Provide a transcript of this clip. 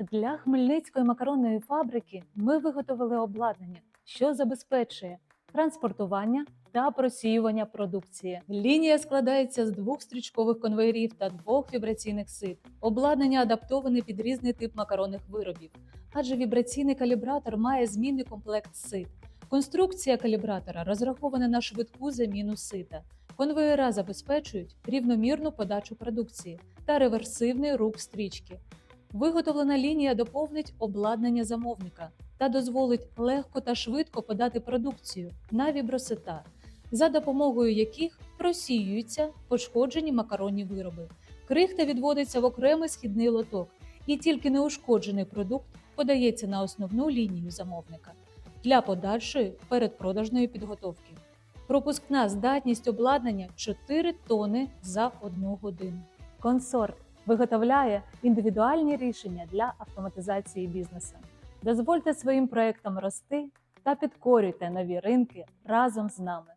Для Хмельницької макаронної фабрики ми виготовили обладнання, що забезпечує транспортування та просіювання продукції. Лінія складається з двох стрічкових конвейерів та двох вібраційних сит. Обладнання адаптоване під різний тип макаронних виробів, адже вібраційний калібратор має змінний комплект сит. Конструкція калібратора розрахована на швидку заміну сита. Конвеєра забезпечують рівномірну подачу продукції та реверсивний рух стрічки. Виготовлена лінія доповнить обладнання замовника та дозволить легко та швидко подати продукцію на вібросита, за допомогою яких просіюються пошкоджені макаронні вироби. Крихта відводиться в окремий східний лоток, і тільки неушкоджений продукт подається на основну лінію замовника для подальшої передпродажної підготовки. Пропускна здатність обладнання 4 тони за одну годину. Консорт виготовляє індивідуальні рішення для автоматизації бізнесу. Дозвольте своїм проектам рости та підкорюйте нові ринки разом з нами.